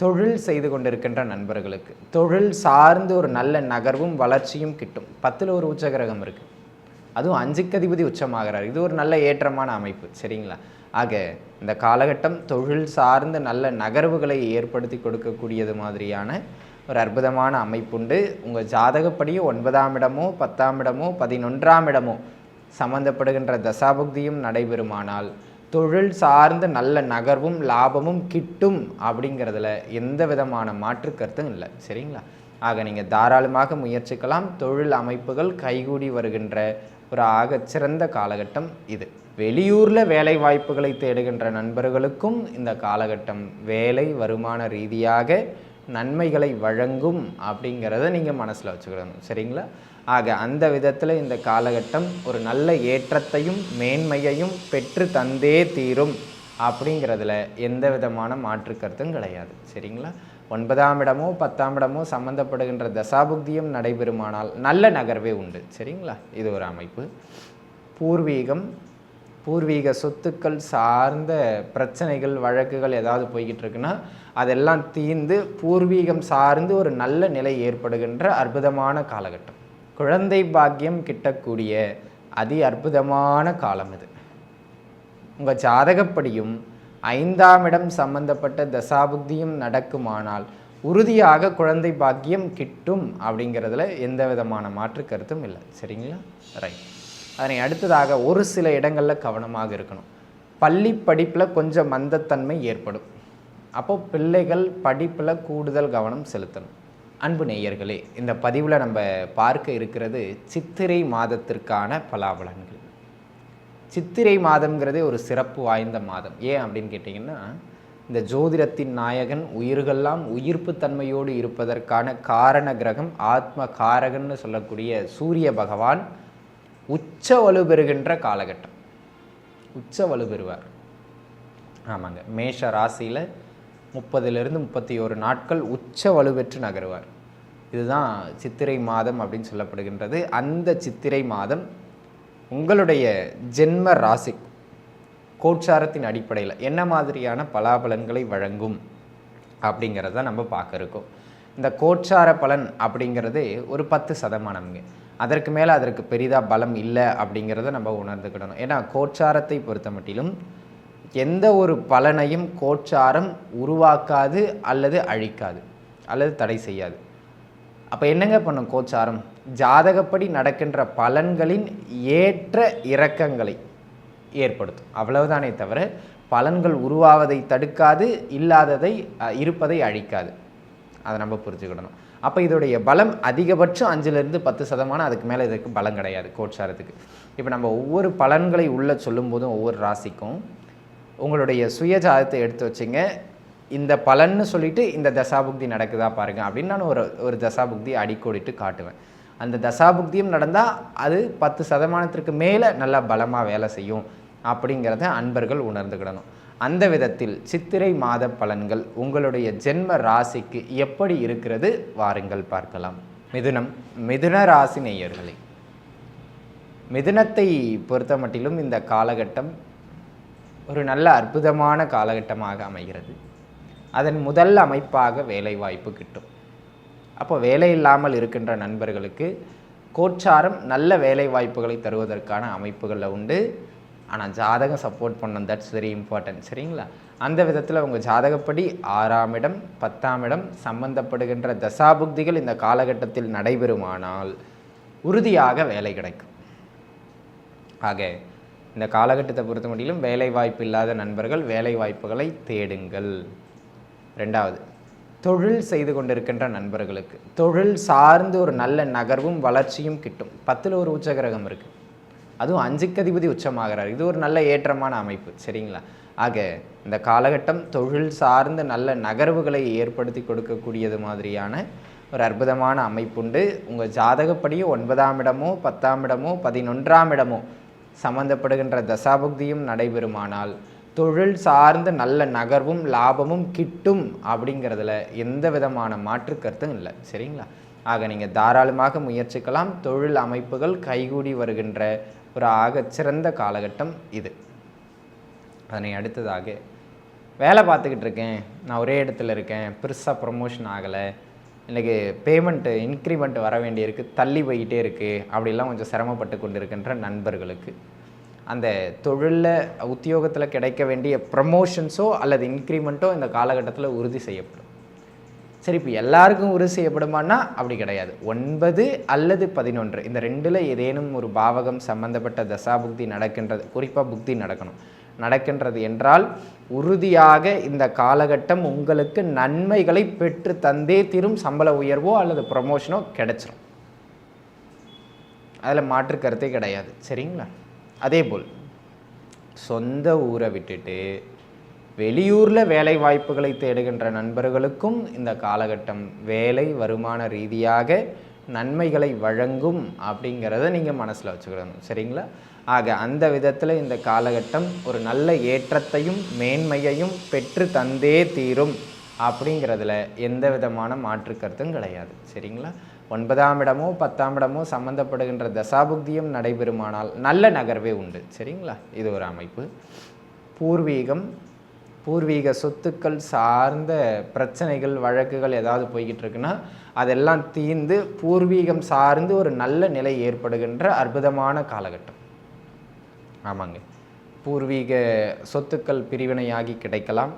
தொழில் செய்து கொண்டிருக்கின்ற நண்பர்களுக்கு தொழில் சார்ந்து ஒரு நல்ல நகர்வும் வளர்ச்சியும் கிட்டும். பத்தில் ஒரு உச்சகிரகம் இருக்குது அதுவும் அஞ்சுக்கதிபதி உச்சமாகிறார். இது ஒரு நல்ல ஏற்றமான அமைப்பு சரிங்களா? ஆக இந்த காலகட்டம் தொழில் சார்ந்த நல்ல நகர்வுகளை ஏற்படுத்தி கொடுக்கக்கூடியது மாதிரியான ஒரு அற்புதமான அமைப்புண்டு. உங்கள் ஜாதகப்படியும் ஒன்பதாம் இடமோ பத்தாம் இடமோ பதினொன்றாம் இடமோ சம்மந்தப்படுகின்ற தசாபுக்தியும் நடைபெறுமானால் தொழில் சார்ந்த நல்ல நகர்வும் லாபமும் கிட்டும் அப்படிங்கிறதுல எந்த விதமான மாற்று கருத்தும் இல்லை. சரிங்களா? ஆக நீங்கள் தாராளமாக முயற்சிக்கலாம். தொழில் அமைப்புகள் கைகூடி வருகின்ற ஒரு ஆகச்சிறந்த காலகட்டம் இது. வெளியூரில் வேலை வாய்ப்புகளை தேடுகின்ற நண்பர்களுக்கும் இந்த காலகட்டம் வேலை வருமான ரீதியாக நன்மைகளை வழங்கும் அப்படிங்கிறத நீங்கள் மனசில் வச்சுக்கணும். சரிங்களா? ஆக அந்த விதத்தில் இந்த காலகட்டம் ஒரு நல்ல ஏற்றத்தையும் மேன்மையையும் பெற்று தந்தே தீரும் அப்படிங்கிறதுல எந்த விதமான மாற்று கருத்தும் கிடையாது. சரிங்களா? ஒன்பதாம் இடமோ பத்தாம் இடமோ சம்மந்தப்படுகின்ற தசாபுக்தியும் நடைபெறுமானால் நல்ல நகர்வே உண்டு. சரிங்களா? இது ஒரு அமைப்பு. பூர்வீகம் பூர்வீக சொத்துக்கள் சார்ந்த பிரச்சனைகள் வழக்குகள் ஏதாவது போய்கிட்டு இருக்குன்னா அதெல்லாம் தீர்ந்து பூர்வீகம் சார்ந்து ஒரு நல்ல நிலை ஏற்படுகின்ற அற்புதமான காலகட்டம். குழந்தை பாக்கியம் கிட்டக்கூடிய அதி அற்புதமான காலம் இது. உங்கள் ஜாதகப்படியும் ஐந்தாம் இடம் சம்பந்தப்பட்ட தசாபுக்தியும் நடக்குமானால் உறுதியாக குழந்தை பாக்கியம் கிட்டும் அப்படிங்கிறதுல எந்த விதமான மாற்று கருத்தும் இல்லை. சரிங்களா? ரைட் அதனை அடுத்ததாக ஒரு சில இடங்களில் கவனமாக இருக்கணும். பள்ளி படிப்பில் கொஞ்சம் மந்தத்தன்மை ஏற்படும். அப்போ பிள்ளைகள் படிப்பில் கூடுதல் கவனம் செலுத்தணும். அன்பு நேயர்களே இந்த பதிவில் நம்ம பார்க்க இருக்கிறது சித்திரை மாதத்திற்கான பலாபலன்கள். சித்திரை மாதம்ங்கிறதே ஒரு சிறப்பு வாய்ந்த மாதம். ஏன் அப்படின்னு கேட்டிங்கன்னா இந்த ஜோதிடத்தின் நாயகன் உயிர்களெல்லாம் உயிர்ப்பு தன்மையோடு இருப்பதற்கான காரண கிரகம் ஆத்ம காரகன்னு சொல்லக்கூடிய சூரிய பகவான் உச்ச வலு பெறுகின்ற காலகட்டம். உச்ச வலு பெறுவார். ஆமாங்க. மேஷ ராசியில் முப்பதிலிருந்து முப்பத்தி ஒரு நாட்கள் உச்ச வலுவெற்று நகருவார். இதுதான் சித்திரை மாதம் அப்படின்னு சொல்லப்படுகின்றது. அந்த சித்திரை மாதம் உங்களுடைய ஜென்ம ராசி கோட்சாரத்தின் அடிப்படையில் என்ன மாதிரியான பலாபலன்களை வழங்கும் அப்படிங்கிறத நம்ம பார்க்க இருக்கோம். இந்த கோட்சார பலன் அப்படிங்கிறது ஒரு பத்து சதமானம்ங்க அதற்கு மேலே அதற்கு பெரிதாக பலம் இல்லை அப்படிங்கிறத நம்ம உணர்ந்துக்கிடணும். ஏன்னா கோட்சாரத்தை பொறுத்த மட்டிலும் எந்த ஒரு பலனையும் கோட்சாரம் உருவாக்காது அல்லது அழிக்காது அல்லது தடை செய்யாது. அப்போ என்னங்க பண்ணும் கோச்சாரம்? ஜாதகப்படி நடக்கின்ற பலன்களின் ஏற்ற இறக்கங்களை ஏற்படுத்தும். அவ்வளவுதானே தவிர பலன்கள் உருவாவதை தடுக்காது இல்லாததை அஹ், இருப்பதை அழிக்காது. அதை நம்ம புரிஞ்சுக்கிடணும். அப்போ இதோடைய பலம் அதிகபட்சம் அஞ்சுலேருந்து பத்து சதமானம் அதுக்கு மேலே இதுக்கு பலம் கிடையாது கோட்சாரத்துக்கு இப்போ நம்ம ஒவ்வொரு பலன்களை உள்ள சொல்லும்போதும் ஒவ்வொரு ராசிக்கும் உங்களுடைய சுயஜாதத்தை எடுத்து வச்சிங்க. இந்த பலன்னு சொல்லிட்டு இந்த தசாபுக்தி நடக்குதா பாருங்க அப்படின்னு நான் ஒரு ஒரு தசாபுக்தி அடிக்கோடிட்டு காட்டுவேன். அந்த தசாபுக்தியும் நடந்தால் அது பத்து சதமானத்திற்கு மேலே நல்லா பலமாக வேலை செய்யும் அப்படிங்கிறத அன்பர்கள் உணர்ந்துக்கிடணும் அந்த விதத்தில் சித்திரை மாத பலன்கள் உங்களுடைய ஜென்ம ராசிக்கு எப்படி இருக்கிறது வாருங்கள் பார்க்கலாம். மிதுனம் மிதுன ராசி நேயர்களே. மிதுனத்தை பொறுத்த மட்டிலும் இந்த காலகட்டம் ஒரு நல்ல அற்புதமான காலகட்டமாக அமைகிறது. அதன் முதல் அமைப்பாக வேலைவாய்ப்பு கிட்டும். அப்போ வேலை இல்லாமல் இருக்கின்ற நண்பர்களுக்கு கோச்சாரம் நல்ல வேலை வாய்ப்புகளை தருவதற்கான அமைப்புகளில் உண்டு. ஆனால் ஜாதகம் சப்போர்ட் பண்ணணும் தட்ஸ் வெரி இம்பார்ட்டன்ட் சரிங்களா? அந்த விதத்தில் உங்கள் ஜாதகப்படி ஆறாம் இடம் பத்தாம் இடம் சம்பந்தப்படுகின்ற தசாபுக்திகள் இந்த காலகட்டத்தில் நடைபெறுமானால் உறுதியாக வேலை கிடைக்கும். ஆக இந்த காலகட்டத்தை பொறுத்த முடியலும் வேலை வாய்ப்பு இல்லாத நண்பர்கள் வேலை வாய்ப்புகளை தேடுங்கள். ரெண்டாவது தொழில் செய்து கொண்டிருக்கின்ற நண்பர்களுக்கு தொழில் சார்ந்து ஒரு நல்ல நகர்வும் வளர்ச்சியும் கிட்டும். பத்தில் ஒரு உச்சகிரகம் இருக்குது அதுவும் அஞ்சுக்கு அதிபதி உச்சமாகிறார். இது ஒரு நல்ல ஏற்றமான அமைப்பு சரிங்களா? ஆக இந்த காலகட்டம் தொழில் சார்ந்த நல்ல நகர்வுகளை ஏற்படுத்தி கொடுக்கக்கூடியது மாதிரியான ஒரு அற்புதமான அமைப்புண்டு. உங்கள் ஜாதகப்படி ஒன்பதாம் இடமோ பத்தாம் இடமோ பதினொன்றாம் இடமோ சம்பந்தப்படுகின்ற தசாபுக்தியும் நடைபெறுமானால் தொழில் சார்ந்த நல்ல நகர்வும் லாபமும் கிட்டும் அப்படிங்கிறதுல எந்த விதமான மாற்று கருத்தும் இல்லை. சரிங்களா? ஆக நீங்கள் தாராளமாக முயற்சிக்கலாம். தொழில் அமைப்புகள் கைகூடி வருகின்ற ஒரு ஆகச்சிறந்த காலகட்டம் இது. அதனை அடுத்ததாக வேலை பார்த்துக்கிட்டு இருக்கேன். நான் ஒரே இடத்துல இருக்கேன். பெருசாக ப்ரொமோஷன் ஆகலை. எனக்கு பேமெண்ட்டு இன்க்ரிமெண்ட் வர வேண்டியிருக்கு தள்ளி போய்கிட்டே இருக்குது அப்படிலாம் கொஞ்சம் சிரமப்பட்டு கொண்டு இருக்கின்ற நண்பர்களுக்கு. அந்த தொழிலில் உத்தியோகத்தில் கிடைக்க வேண்டிய ப்ரமோஷன்ஸோ அல்லது இன்க்ரிமெண்ட்டோ இந்த காலகட்டத்தில் உறுதி செய்யப்படும். சரி இப்போ எல்லாருக்கும் உறுதி செய்யப்படுமான்னா அப்படி கிடையாது. ஒன்பது அல்லது பதினொன்று இந்த ரெண்டில் ஏதேனும் ஒரு பாவகம் சம்பந்தப்பட்ட தசாபுக்தி நடக்கின்றது குறிப்பாக புக்தி நடக்கணும். நடக்கின்றது என்றால் உறுதியாக இந்த காலகட்டம் உங்களுக்கு நன்மைகளை பெற்று தந்தே தீரும் சம்பள உயர்வோ அல்லது ப்ரமோஷனோ கிடைச்சிரும். அதில் மாற்று கருத்தே கிடையாது. சரிங்களா? அதே போல் சொந்த ஊரை விட்டுட்டு வெளியூரில் வேலை வாய்ப்புகளை தேடுகின்ற நண்பர்களுக்கும் இந்த காலகட்டம் வேலை வருமான ரீதியாக நன்மைகளை வழங்கும் அப்படிங்கிறத நீங்கள் மனசில் வச்சுக்கிடணும் சரிங்களா? ஆக அந்த விதத்தில் இந்த காலகட்டம் ஒரு நல்ல ஏற்றத்தையும் மேன்மையையும் பெற்று தந்தே தீரும் அப்படிங்கிறதுல எந்த விதமான மாற்று கருத்தும் கிடையாது. சரிங்களா? ஒன்பதாம் இடமோ பத்தாம் இடமோ சம்மந்தப்படுகின்ற தசாபுக்தியும் நடைபெறுமானால் நல்ல நகர்வே உண்டு. சரிங்களா? இது ஒரு அமைப்பு. பூர்வீகம் பூர்வீக சொத்துக்கள் சார்ந்த பிரச்சனைகள் வழக்குகள் ஏதாவது போய்கிட்டு இருக்குன்னா அதெல்லாம் தீர்ந்து பூர்வீகம் சார்ந்து ஒரு நல்ல நிலை ஏற்படுகின்ற அற்புதமான காலகட்டம். ஆமாங்க. பூர்வீக சொத்துக்கள் பிரிவினையாகி கிடைக்கலாம்.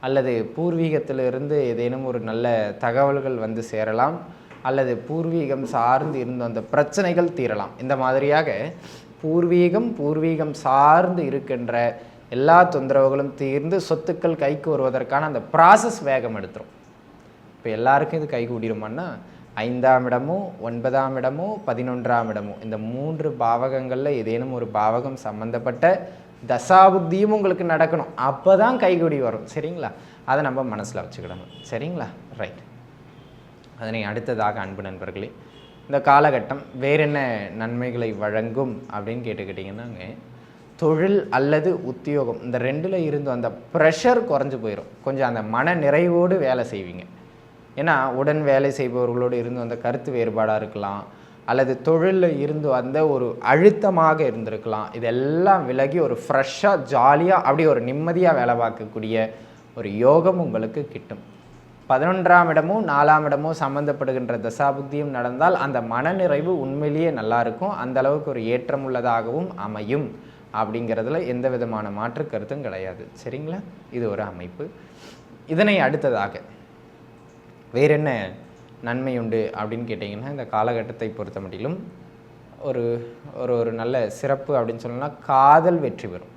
அல்லது பூர்வீகத்திலிருந்து ஏதேனும் ஒரு நல்ல தகவல்கள் வந்து சேரலாம். அல்லது பூர்வீகம் சார்ந்து இருந்த அந்த பிரச்சனைகள் தீரலாம். இந்த மாதிரியாக பூர்வீகம் பூர்வீகம் சார்ந்து இருக்கின்ற எல்லா தொந்தரவுகளும் தீர்ந்து சொத்துக்கள் கைக்கு வருவதற்கான அந்த ப்ராசஸ் வேகம் எடுத்துரும். இப்போ எல்லாருக்கும் இது கை கூடிருமான்னா ஐந்தாம் இடமோ ஒன்பதாம் இடமோ பதினொன்றாம் இடமோ இந்த மூன்று பாவகங்களில் ஏதேனும் ஒரு பாவகம் சம்மந்தப்பட்ட தசாபுத்தியும் உங்களுக்கு நடக்கணும். அப்போ தான் கைகூடி வரும். சரிங்களா? அதை நம்ம மனசில் வச்சுக்கிடணும். சரிங்களா? ரைட் அதனை அடுத்ததாக அன்பு நண்பர்களே இந்த காலகட்டம் வேறு என்ன நன்மைகளை வழங்கும் அப்படின்னு கேட்டுக்கிட்டிங்கன்னாங்க தொழில் அல்லது உத்தியோகம் இந்த ரெண்டில் இருந்து அந்த ப்ரெஷர் குறைஞ்சி போயிடும் கொஞ்சம் அந்த மன நிறைவோடு வேலை செய்வீங்க. ஏன்னா உடன் வேலை செய்பவர்களோடு இருந்து வந்த கருத்து வேறுபாடாக இருக்கலாம் அல்லது தொழிலில் இருந்து வந்த ஒரு அழுத்தமாக இருந்திருக்கலாம். இதெல்லாம் விலகி ஒரு ஃப்ரெஷ்ஷாக ஜாலியாக அப்படி ஒரு நிம்மதியாக வேலை பார்க்கக்கூடிய ஒரு யோகம் உங்களுக்கு கிட்டும். பதினொன்றாம் இடமும் நாலாம் இடமும் சம்மந்தப்படுகின்ற தசாபுத்தியும் நடந்தால் அந்த மனநிறைவு உண்மையிலேயே நல்லா இருக்கும். அந்த அளவுக்கு ஒரு ஏற்றம் உள்ளதாகவும் அமையும். அப்படிங்கிறதுல எந்த விதமான மாற்று கருத்தும் கிடையாது. சரிங்களா? இது ஒரு அமைப்பு. இதனை அடுத்ததாக வேற என்ன நன்மை உண்டு அப்படின்னு கேட்டிங்கன்னா இந்த காலகட்டத்தை பொறுத்த மட்டிலும் ஒரு ஒரு ஒரு நல்ல சிறப்பு அப்படின்னு சொல்லணும்னா காதல் வெற்றி பெறும்.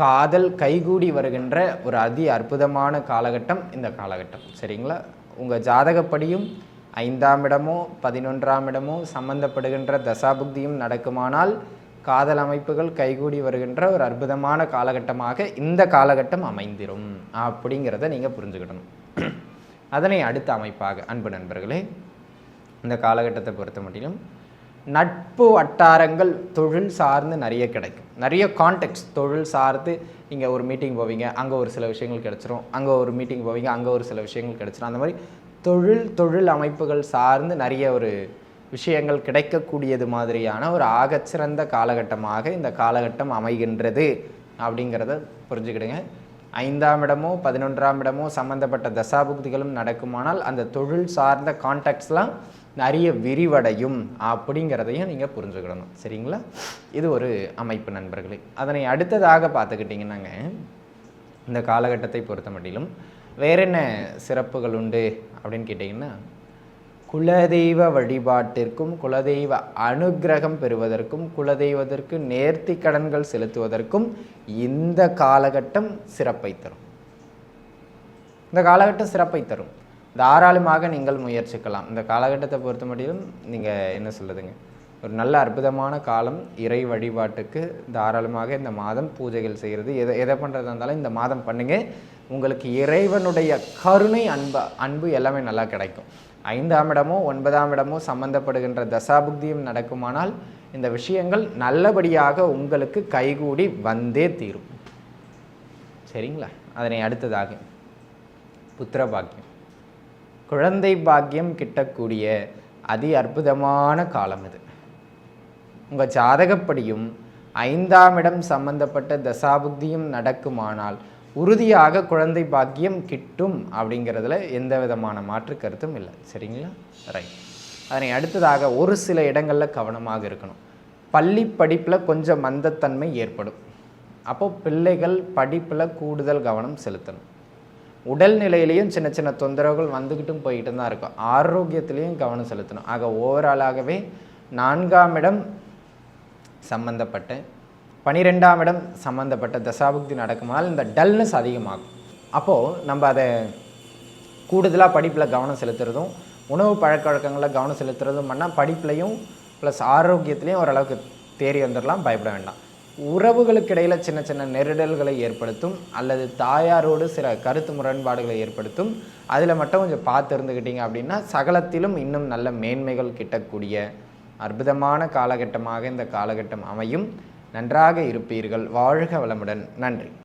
காதல் கைகூடி வருகின்ற ஒரு அதி அற்புதமான காலகட்டம் இந்த காலகட்டம். சரிங்களா? உங்கள் ஜாதகப்படியும் ஐந்தாம் இடமோ பதினொன்றாம் இடமோ சம்பந்தப்படுகின்ற தசாபுக்தியும் நடக்குமானால் காதல் அமைப்புகள் கைகூடி வருகின்ற ஒரு அற்புதமான காலகட்டமாக இந்த காலகட்டம் அமைந்திரும். அப்படிங்கிறத நீங்கள் புரிஞ்சுக்கிடணும். அதனை அடுத்த அமைப்பாக அன்பு நண்பர்களே இந்த காலகட்டத்தை பொறுத்த மட்டிலும் நட்பு வட்டாரங்கள் தொழில் சார்ந்து நிறைய கிடைக்கும். நிறைய கான்டெக்ட்ஸ் தொழில் சார்ந்து நீங்கள் ஒரு மீட்டிங் போவீங்க அங்கே ஒரு சில விஷயங்கள் கிடச்சிரும் அங்கே ஒரு மீட்டிங் போவீங்க அங்கே ஒரு சில விஷயங்கள் கிடச்சிரும். அந்த மாதிரி தொழில் தொழில் அமைப்புகள் சார்ந்து நிறைய ஒரு விஷயங்கள் கிடைக்கக்கூடியது மாதிரியான ஒரு ஆகச்சிறந்த காலகட்டமாக இந்த காலகட்டம் அமைகின்றது. அப்படிங்கிறத புரிஞ்சுக்கிடுங்க. ஐந்தாம் இடமோ பதினொன்றாம் இடமோ சம்பந்தப்பட்ட தசாபுக்திகளும் நடக்குமானால் அந்த தொழில் சார்ந்த கான்டாக்ட்ஸ்லாம் நிறைய விரிவடையும் அப்படிங்கிறதையும் நீங்கள் புரிஞ்சுக்கிடணும். சரிங்களா? இது ஒரு அமைப்பு நண்பர்களே. அதனை அடுத்ததாக பார்த்துக்கிட்டிங்கன்னாங்க. இந்த காலகட்டத்தை பொறுத்த மட்டிலும் வேற என்ன சிறப்புகள் உண்டு அப்படின்னு கேட்டிங்கன்னா குலதெய்வ வழிபாட்டிற்கும் குலதெய்வ அனுக்கிரகம் பெறுவதற்கும் குலதெய்வத்திற்கு நேர்த்தி கடன்கள் செலுத்துவதற்கும் இந்த காலகட்டம் சிறப்பை தரும். இந்த காலகட்டம் சிறப்பை தரும். தாராளமாக நீங்கள் முயற்சிக்கலாம். இந்த காலகட்டத்தை பொறுத்த மட்டும் நீங்கள் என்ன சொல்லுதுங்க ஒரு நல்ல அற்புதமான காலம் இறை வழிபாட்டுக்கு தாராளமாக இந்த மாதம் பூஜைகள் செய்கிறது எதை எதை பண்ணுறதா இருந்தாலும் இந்த மாதம் பண்ணுங்கள் உங்களுக்கு இறைவனுடைய கருணை அன்பு அன்பு எல்லாமே நல்லா கிடைக்கும். ஐந்தாம் இடமோ ஒன்பதாம் இடமோ சம்பந்தப்படுகின்ற தசாபுக்தியும் நடக்குமானால் இந்த விஷயங்கள் நல்லபடியாக உங்களுக்கு கைகூடி வந்தே தீரும். சரிங்களா? அதனை அடுத்ததாக புத்திர பாக்கியம். குழந்தை பாக்கியம் கிட்டக்கூடிய அதி அற்புதமான காலம் இது. உங்கள் ஜாதகப்படியும் ஐந்தாம் இடம் சம்பந்தப்பட்ட தசாபுக்தியும் நடக்குமானால் உறுதியாக குழந்தை பாக்கியம் கிட்டும் அப்படிங்கிறதுல எந்த விதமான மாற்று கருத்தும் இல்லை. சரிங்களா? ரைட் அதனை அடுத்ததாக ஒரு சில இடங்களில் கவனமாக இருக்கணும். பள்ளி படிப்பில் கொஞ்சம் மந்தத்தன்மை ஏற்படும். அப்போது பிள்ளைகள் படிப்பில் கூடுதல் கவனம் செலுத்தணும். உடல் நிலையிலையும் சின்ன சின்ன தொந்தரவுகள் வந்துக்கிட்டும் போய்கிட்டு தான் இருக்கும். ஆரோக்கியத்திலையும் கவனம் செலுத்தணும். ஆக ஓவராலாகவே நான்காம் இடம் சம்பந்தப்பட்ட பனிரெண்டாம் இடம் சம்பந்தப்பட்ட தசாபுக்தி நடக்குமானால் இந்த டல்னஸ் அதிகமாகும். அப்போது நம்ம அதை கூடுதலாக படிப்பில் கவனம் செலுத்துறதும் உணவு பழக்க வழக்கங்களில் கவனம் செலுத்துறதும் பண்ணால் படிப்புலையும் ப்ளஸ் ஆரோக்கியத்துலேயும் ஓரளவுக்கு தேறி வந்துடலாம் பயப்பட வேண்டாம். உறவுகளுக்கு இடையில் சின்ன சின்ன நெருடல்களை ஏற்படுத்தும் அல்லது தாயாரோடு சில கருத்து முரண்பாடுகளை ஏற்படுத்தும் அதில் மட்டும் கொஞ்சம் பார்த்து இருந்துக்கிட்டீங்க அப்படின்னா சகலத்திலும் இன்னும் நல்ல மேன்மைகள் கிட்டக்கூடிய அற்புதமான காலகட்டமாக இந்த காலகட்டம் அமையும். நன்றாக இருப்பீர்கள். வாழ்க வளமுடன். நன்றி.